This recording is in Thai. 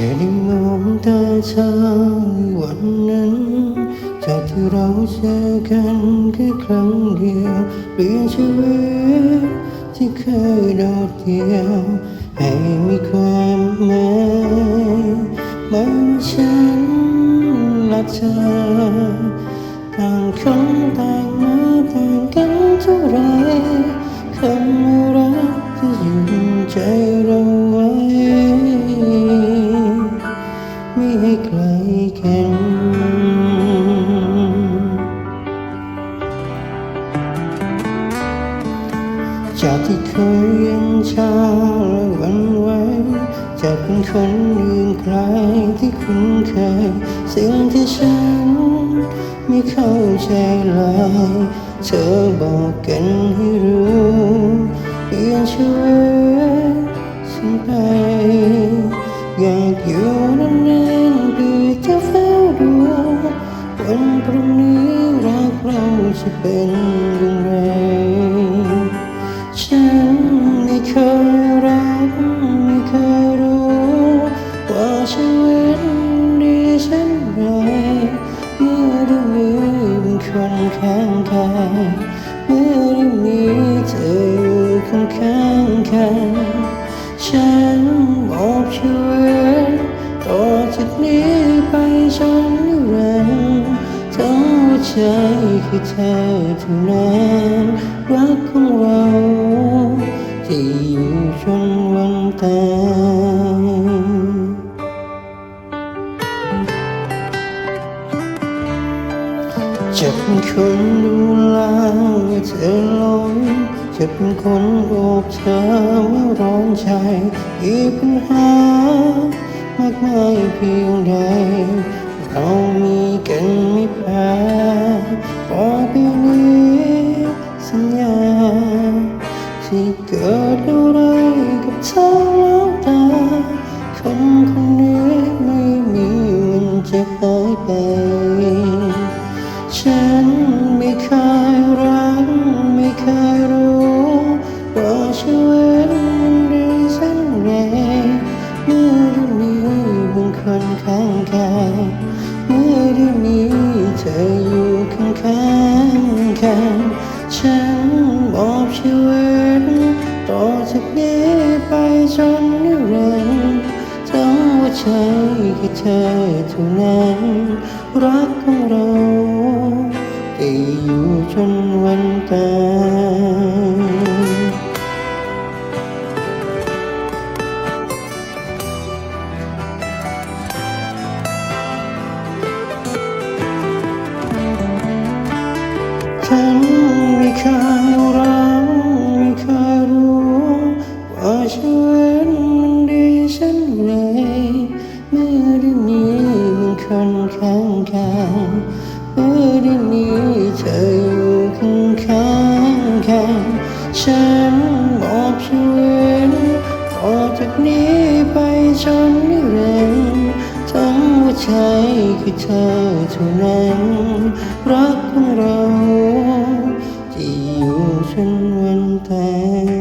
ค่ได้มองตาเธอวันนั้น จากที่เราเจอกันแค่ครั้งเดียวเปลี่ยนชีวิตที่เคยโดดเดี่ยว ให้มีความหมายไม่ว่ฉันและเธอต่างคนต่างมาต่างกันเท่าไรคำว่ารักจะอยู่ในใจเรา จากที่เคยเย็นชาและหวันไหวจะเป็นคนอื่นใครที่คุ้นเคยสิ่งที่ฉันไม่เข้าใจเลยเธอบอกกันให้รู้เปลี่ยนชีวิตฉันไปอยากอยู่นานๆเพื่อจะเฝ้าดูวันพรุ่งนี้รักเราจะเป็น เคยรักไม่เคยรู้ว่าชีวิตดีฉันไรเมื่อได้มีเป็นคนข้างกายเมื่อได้มีเธออยู่ข้างข้างกันฉันมอบชีวิตต่อจากนี้ไปจนนิรันดร์ทั้งหัวใจคือเธอเท่านั้นรักของเรา ที่อยู่จนวันตจะเป็นคนดูแลเธอลงจะเป็นคนโอบเธอเมื่อร้อนใจมีปัญหามากมายเพียงใดเรามีกันไม่แพ้ต่อไเธอแล้วตาคนคนนี้ไม่มีวันจะหายไป ฉันไม่เคยรักไม่เคยรู้ว่าชีวิตมันดีสันไงเมื่อได้มีบางคนข้างกายเมื่อได้มีเธออยู่ข้างๆกันฉันมอบชีวิต ต่อจากนี้ไปจนนิรันดร์ทั้งหัวใจคือเธอเท่านั้น รักของเราที่อยู่จนวันตายฉัน ว่าชีวิตมันดีฉันไรเมื่อได้มีมันคนข้างกายเมื่อได้มีเธออยู่ข้างข้างกันฉันมอบชีวิตต่อจากนี้ไปจนนิรันดร์ทั้งหัวใจคือเธอเท่านั้น รักของเราที่อยู่จนวันตาย